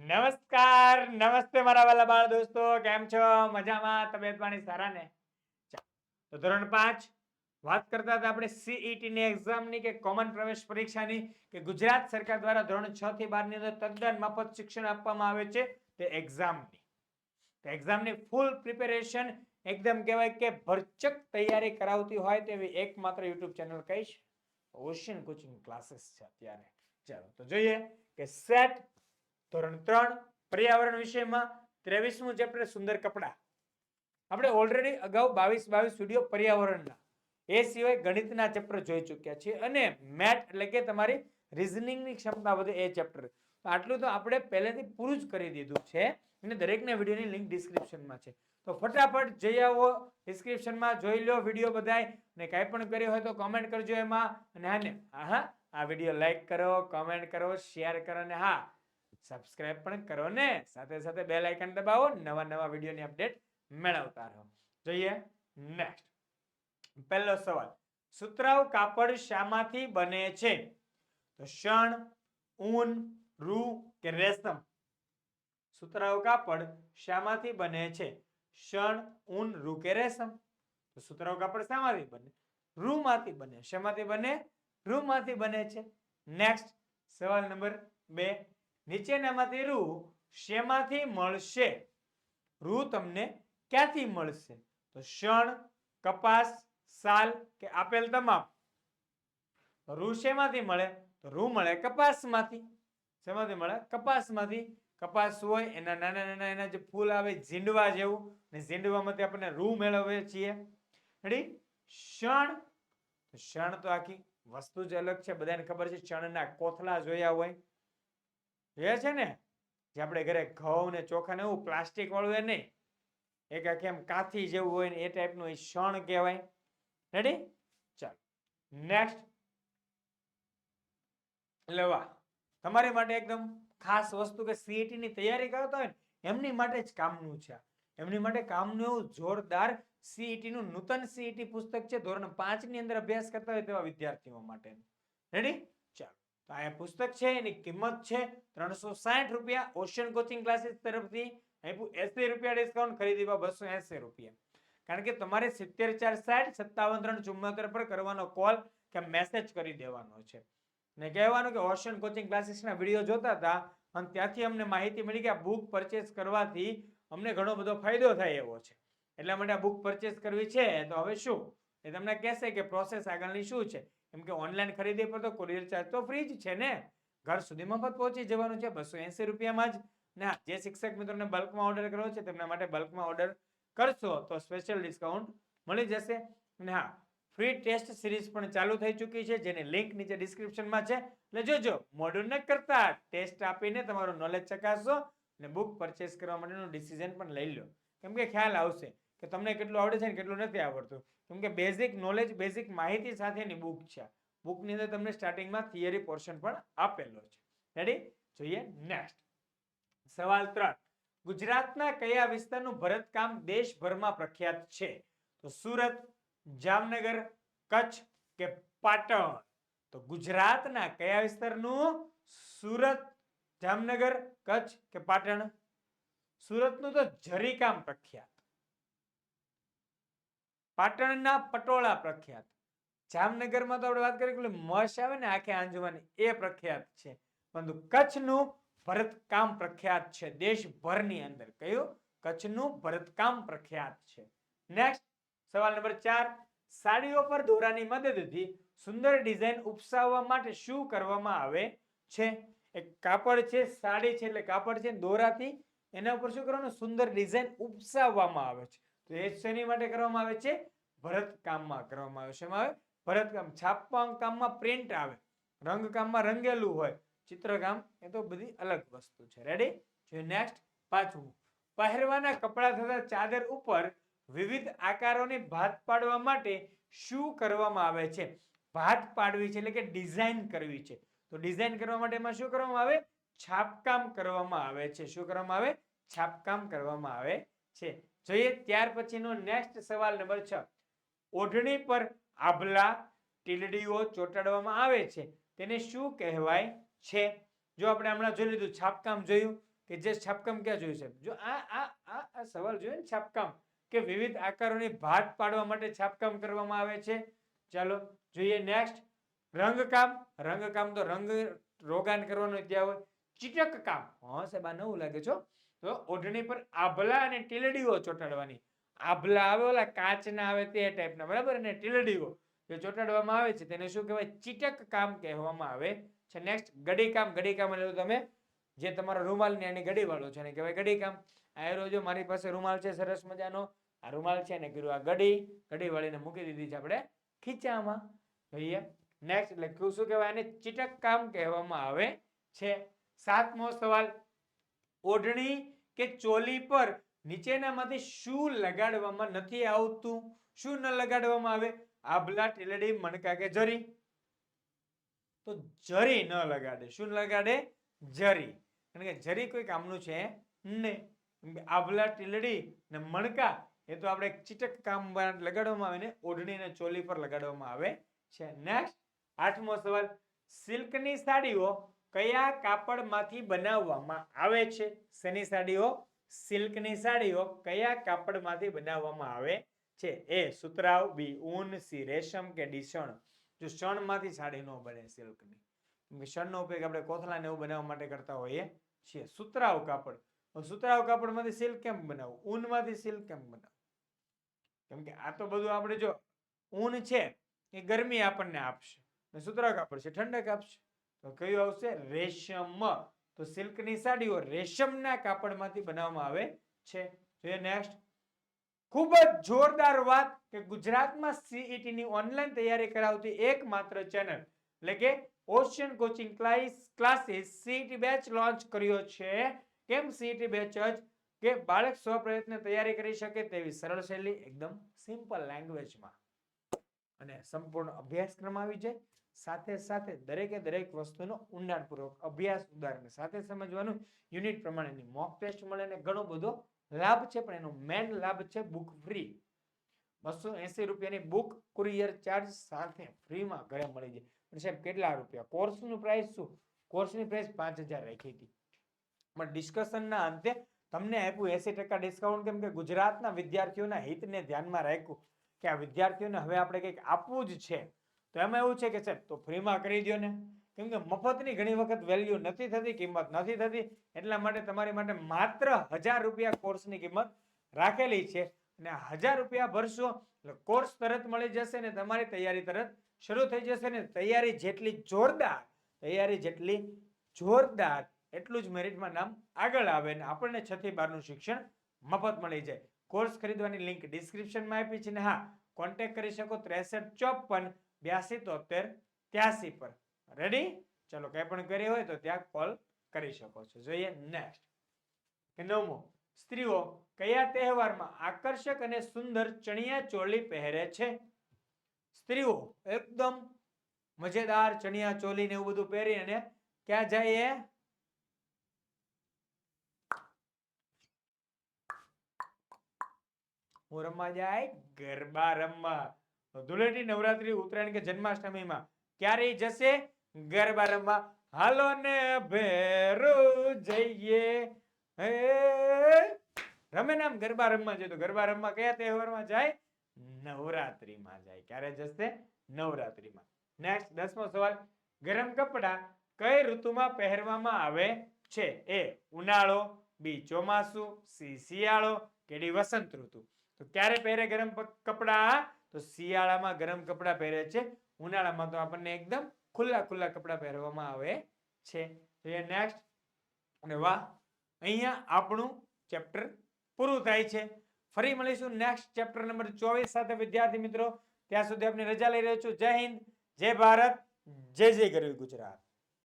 નમસ્કાર, નમસ્તે મારા વાલા બાળ દોસ્તો, કેમ છો? મજામાં? તબિયત પાણી સારા ને. તો ધોરણ પાંચ, વાત કરતા હતા આપણે સીઈટી ની એક્ઝામની કે કોમન પ્રવેશ પરીક્ષાની કે ગુજરાત સરકાર દ્વારા ધોરણ છ થી બારની અંદર તદ્દન મફત શિક્ષણ આપવામાં આવે છે તે એક્ઝામની તો એક્ઝામની ફૂલ પ્રિપેરેશન એકદમ કહેવાય કે ભરચક તૈયારી કરાવતી હોય તેવી એકમાત્ર યુટ્યુબ ચેનલ કહીશ. ઓશિયન કોચિંગ ક્લાસીસ છે અત્યારે. ચાલો, તો જોઈએ કે સેટ ધોરણ ત્રણ, પર્યાવરણ વિષયમાં ત્રેવીસમું ચેપ્ટર સુંદર કપડાં. આપણે ઓલરેડી અગાઉ બાવીસ બાવીસ વીડિયો પર્યાવરણના. એ સિવાય ગણિતના ચેપ્ટર જોઈ ચૂક્યા છીએ અને મેથ એટલે કે તમારી રિઝનિંગની ક્ષમતા વધે એ ચેપ્ટર. તો આટલું તો આપણે પહેલેથી પૂરું જ કરી દીધું છે અને દરેકના વિડીયોની લિંક ડિસ્ક્રિપ્શનમાં છે. તો ફટાફટ જઈ આવો ડિસ્ક્રિપ્શનમાં જોઈ લો વીડિયો બધાય ને કાંઈ પણ કર્યું હોય તો કોમેન્ટ કરજો એમાં. અને હા ને હા આ વીડિયો લાઈક કરો કોમેન્ટ કરો શેર કરો ને હા સબસ્ક્રાઇબ પણ કરો ને. સાથે સાથે બેલ આઇકન દબાવો, નવા નવા વિડીયોની અપડેટ મેળવતા રહો. જોઈએ નેક્સ્ટ પહેલો સવાલ. સુતરાઉ કાપડ શામાંથી બને છે? તો શણ, ઊન, રૂ કે રેશમ? સુતરાઉ કાપડ શામાંથી બને છે? શણ, ઊન, રૂ કે રેશમ? તો સુતરાઉ કાપડ શામાંથી બને. રૂમાંથી બને. શેમાંથી બને? રૂમાંથી બને છે. નેક્સ્ટ સવાલ નંબર બે. નીચેનામાંથી રૂ શેમાંથી મળશે? રૂ તમને ક્યાંથી મળશે? તો શણ કપાસ, સાલ કે આપેલ તમામ. રૂ શેમાંથી મળે? તો રૂ મળે કપાસમાંથી. શેમાંથી મળે? કપાસમાંથી. કપાસ હોય, એના નાના નાના એના જે ફૂલ આવે, ઝીંડવા જેવું. ને ઝીંડવામાંથી આપણને રૂ મેળવીએ છીએ. રેડી શણ શણ તો આખી વસ્તુ જ અલગ છે. બધાને ખબર છે શણના કોથળા જોયા હોય. જોયા છે ને, જે આપણે ઘરે ઘઉં ને ચોખા ને એવું પ્લાસ્ટિક વાળું એ નહીં. એક આખી એમ કાથી જેવું હોય ને એ ટાઈપનું એ શણ કહેવાય. રેડી ચાલો. નેક્સ્ટ લેવા તમારી માટે એકદમ ખાસ વસ્તુ કે સીઈટી ની તૈયારી કરતા હોય એમની માટે જ કામનું છે એમની માટે કામનું એવું જોરદાર સીઈટી નું નૂતન સીઈટી પુસ્તક છે. ધોરણ પાંચની અંદર અભ્યાસ કરતા હોય તેવા વિદ્યાર્થીઓ માટે. રેડી તો આ પુસ્તક છે, એની કિંમત છે ત્રણસો સાઠ રૂપિયા. ઓશિયન કોચિંગ ક્લાસીસ તરફથી આપ્યું. એસી રૂપિયા ડિસ્કાઉન્ટ ખરીદીવા બસો એસી રૂપિયા. કારણ કે તમારે સિત્તેર ચાર સાઠ સત્તાવન ત્રણ ચુમ્મોતેર પર કરવાનો કોલ કે મેસેજ કરી દેવાનો છે. ને કહેવાનું કે ઓશિયન કોચિંગ ક્લાસીસના વીડિયો જોતા હતા અને ત્યાંથી અમને માહિતી મળી કે આ બુક પરચેસ કરવાથી અમને ઘણો બધો ફાયદો થાય એવો છે. એટલા માટે આ બુક પરચેસ કરવી છે. તો હવે શું? એ તમને કહેશે કે પ્રોસેસ આગળની શું છે? કેમ કે ઓનલાઈન ખરીદી પર તો કુરિયર ચાર્જ તો ફ્રી જ છે ને? ઘર સુધી મફત પહોંચી જવાનું છે. બસો એંસી રૂપિયામાં જ. ને, જે શિક્ષક મિત્રોને બલ્કમાં ઓર્ડર કરવો છે, તેમના માટે બલ્કમાં ઓર્ડર કરશો તો સ્પેશિયલ ડિસ્કાઉન્ટ મળી જશે. અને હા ફ્રી ટેસ્ટ સિરીઝ પણ ચાલુ થઈ ચૂકી છે, જેની લિંક નીચે ડિસ્ક્રિપ્શનમાં છે. એટલે જોજો મોડ્યુલ ન કરતા ટેસ્ટ આપીને તમારું નોલેજ ચકાસો અને બુક પરચેસ કરવા માટેનું ડિસિઝન પણ લઈ લો. કેમ કે ખ્યાલ આવશે કે તમને કેટલું આવડે છે ને કેટલું નથી આવડતું. કેમ કે બેઝિક નોલેજ બેઝિક માહિતી સાથેની બુક છે. બુકની અંદર તમને સ્ટાર્ટિંગમાં થિયરી પોર્શન પણ આપેલો છે. રેડી જોઈએ નેક્સ્ટ સવાલ ત્રણ. ગુજરાતના કયા વિસ્તારનું ભરતકામ દેશભરમાં પ્રખ્યાત છે? તો સુરત, જામનગર, કચ્છ કે પાટણ? તો ગુજરાતના કયા વિસ્તારનું? સુરત, જામનગર, કચ્છ કે પાટણ? સુરતનું તો જરીકામ પ્રખ્યાત. પાટણના પટોળા પ્રખ્યાત. જામનગરમાં તો આપણે વાત કરીએ કે મશ આવે ને આખે આંજવાની, એ પ્રખ્યાત છે. પરંતુ કચ્છનું ભરતકામ પ્રખ્યાત છે. દેશભરની અંદર કયું? કચ્છનું ભરતકામ પ્રખ્યાત છે. નેક્સ્ટ સવાલ નંબર ચાર. સાડીઓ પર દોરાની મદદથી સુંદર ડિઝાઇન ઉપસાવવા માટે શું કરવામાં આવે છે? એક કાપડ છે, સાડી છે, એટલે કાપડ છે દોરાથી એના ઉપર શું કરવાનું? સુંદર ડિઝાઇન ઉપસાવવામાં આવે છે. તો એ શેની માટે કરવામાં આવે છે? ભરતકામમાં કરવામાં આવે શેમાં આવે, ભરતકામ છાપવા કામમાં પ્રિન્ટ આવે રંગકામમાં રંગેલું હોય. ચિત્રકામ એ તો બધી અલગ વસ્તુ છે. રેડી જોઈએ નેક્સ્ટ પાંચમું પહેરવાના કપડાં થતા ચાદર ઉપર વિવિધ આકારોની ભાત પાડવા માટે શું કરવામાં આવે છે? ભાત પાડવી છે એટલે કે ડિઝાઇન કરવી છે. તો ડિઝાઇન કરવા માટે એમાં શું કરવામાં આવે? છાપકામ કરવામાં આવે છે. શું કરવામાં આવે? છાપકામ કરવામાં આવે છે. જોઈએ, ત્યાર પછીનો નેક્સ્ટ સવાલ નંબર છ. ઓઢણી પર આભલા ટીલડીઓ ચોંટાડવામાં આવે છે. તેને શું કહેવાય છે? જો આપણે હમણાં જોઈ લીધું, છાપકામ જોયું, કે જે છાપકામ ક્યાં જોયું છે? જો આ આ આ આ સવાલ જોયો ને, છાપકામ, કે વિવિધ આકારોની ભાત પાડવા માટે છાપકામ કરવામાં આવે છે? ચાલો, જોઈએ નેક્સ્ટ રંગકામ રંગકામ તો રંગ રોગાન કરવાનો ત્યાં હોય. ચીટક કામ હા સાહેબ, આ નવું લાગે છો તો ઓઢણી પર આભલા અને ટીલડીઓ ચોંટાડવાની. આભલા આવે, ઓલા કાચના આવે તે ટાઈપના બરાબર? અને ટીલડીઓ જે ચોંટાડવામાં આવે છે તેને શું કહેવાય? ચીટક કામ કહેવામાં આવે છે. નેક્સ્ટ ગડી કામ ગડી કામ એટલે તમે જે તમારો રૂમાલ ને એની ગડી વાળો છે એને કહેવાય ગડી કામ આ રોજો મારી પાસે રૂમાલ છે, સરસ મજાનો. આ રૂમાલ છે ને કીધું આ ગડી ગડી વાળીને મૂકી દીધી છે આપણે ખીચામાં. જોઈએ. નેક્સ્ટ એટલે શું કહેવાય? આને ચીટક કામ કહેવામાં આવે છે. સાતમો સવાલ, ઓઢણી કે ચોલી પર નીચેનામાંથી શું લગાડવામાં નથી આવતું? શું ન લગાડવામાં આવે? આભલા ટીલડી મણકા કે જરી. તો જરી ન લગાડે. શું લગાડે? જરી. કારણ કે જરી કોઈ કામનું છે નહીં આભલા ટીલડી ને મણકા એ તો આપણે ચીટક કામ લગાડવામાં આવે ને, ઓઢણી અને ચોલી પર લગાડવામાં આવે છે. નેક્સ્ટ આઠમો સવાલ. સિલ્કની સાડીઓ કયા કાપડમાંથી બનાવવામાં આવે છે? શેની સાડીઓ? સિલ્કની સાડીઓ કયા કાપડમાંથી બનાવવામાં આવે છે? એ સુતરાવ બી, ઊન, સી, રેશમ કે શણ? જો શણમાંથી સાડી ન બને સિલ્કની. શણનો ઉપયોગ આપણે કોથળાને એવું બનાવવા માટે કરતા હોઈએ છીએ. સુતરાવ કાપડ. સુતરાવ કાપડમાંથી સિલ્ક કેમ બનાવવું? ઊનમાંથી સિલ્ક કેમ બનાવવું? કેમ કે આ તો બધું આપણે જો ઊન છે એ ગરમી આપણને આપશે. ને સુતરાવ કાપડ છે ઠંડક આપશે. તો કયું આવશે? રેશમ. તો સિલ્કની સાડીઓ રેશમના કાપડમાંથી બનાવવામાં આવે છે. જોઈએ નેક્સ્ટ ખૂબ જ જોરદાર વાત કે ગુજરાતમાં સીઈટી ની ઓનલાઈન તૈયારી કરાવતી એકમાત્ર ચેનલ એટલે કે ocean coaching class classes CET batch launch કર્યો છે. કેમ સીઈટી બેચ જ? કે બાળક સ્વપ્રયત્ને તૈયારી કરી શકે તેવી સરળ શૈલી એકદમ સિમ્પલ લેંગ્વેજમાં અને સંપૂર્ણ અભ્યાસક્રમ આવી જાય. સાથે સાથે દરેકે દરેક વસ્તુનો ઊંડાણપૂર્વક અભ્યાસ ઉદાહરણ. સાથે સમજવાનું, યુનિટ પ્રમાણેની મોક ટેસ્ટ મળે અને ઘણો બધો લાભ છે, પણ એનો મેન લાભ છે બુક ફ્રી બસો એસી રૂપિયાની બુક કુરિયર ચાર્જ સાથે ફ્રીમાં ઘરે મળી જાય. પણ સાહેબ, કેટલા રૂપિયા? કોર્સનું પ્રાઇસ શું? કોર્સની પ્રાઇસ પાંચ હજાર રાખી હતી. પણ ડિસ્કશનના અંતે તમને આપ્યું એસી ટકા ડિસ્કાઉન્ટ કેમ કે ગુજરાતના વિદ્યાર્થીઓના હિતને ધ્યાનમાં રાખ્યું. કે આ વિદ્યાર્થીઓને હવે આપણે કંઈક આપવું જ છે. તો એમાં એવું છે કે સાહેબ, તો ફ્રીમાં કરી દો ને કેમ મફતની ઘણી વખત વેલ્યુ નથી થતી, કિંમત નથી થતી, એટલા માટે તમારી માટે માત્ર હજાર રૂપિયા કોર્સની કિંમત રાખેલી છે. અને હજાર રૂપિયા ભરશો, એટલે કોર્સ તરત મળી જશે ને તમારી તૈયારી તરત શરૂ થઈ જશે ને તૈયારી જેટલી જોરદાર, તૈયારી જેટલી જોરદાર, એટલું જ મેરિટમાં નામ આગળ આવે ને આપણને છથી બારનું શિક્ષણ મફત મળી જાય. કોર્સ ખરીદવાની લિંક ડિસ્ક્રિપ્શનમાં આપી છે ને હા કોન્ટેક્ટ કરી શકો ત્રેસઠ ચોપન બ્યાસી તોતેર ત્યાસી પર. રેડી ચલો, કંઈ પણ કરી હોય તો ત્યાં કોલ કરી શકો છો. જોઈએ નેક્સ્ટ નવમો, સ્ત્રીઓ કયા તહેવારમાં આકર્ષક અને સુંદર ચણિયા ચોલી પહેરે છે? સ્ત્રીઓ એકદમ મજેદાર ચણિયા ચોલી ને એવું બધું પહેરી અને ક્યાં જાય હું રમવા જાય, ગરબા રમવા. ધૂળેટી નવરાત્રી ઉત્તરાયણ કે જન્માષ્ટમીમાં ક્યારે જશે? ગરબા રમવા. હાલો ને ભેરો જઈએ. હે? રમે નામ ગરબા રમવા જાય તો ગરબા રમવા કયા તહેવારમાં જાય? નવરાત્રીમાં જાય. ક્યારે જશે? નવરાત્રીમાં. નેક્સ્ટ દસમો સવાલ. ગરમ કપડા કઈ ઋતુમાં પહેરવામાં આવે છે? એ, ઉનાળો, બી, ચોમાસું, સી, શિયાળો કેડી વસંત ઋતુ? તો ક્યારે પહેરે ગરમ કપડાં? તો શિયાળામાં ગરમ કપડા પહેરે છે. ઉનાળામાં તો આપણને એકદમ ખુલ્લા ખુલ્લા કપડા પહેરવામાં આવે છે. જોઈએ નેક્સ્ટ અને વાહ, અહીંયા આપણું ચેપ્ટર પૂરું થાય છે. ફરી મળીશું નેક્સ્ટ ચેપ્ટર નંબર ચોવીસ સાથે. વિદ્યાર્થી મિત્રો, ત્યાં સુધી આપણે રજા લઈ રહ્યો છું. જય હિન્દ, જય ભારત, જય જય ગરવી ગુજરાત.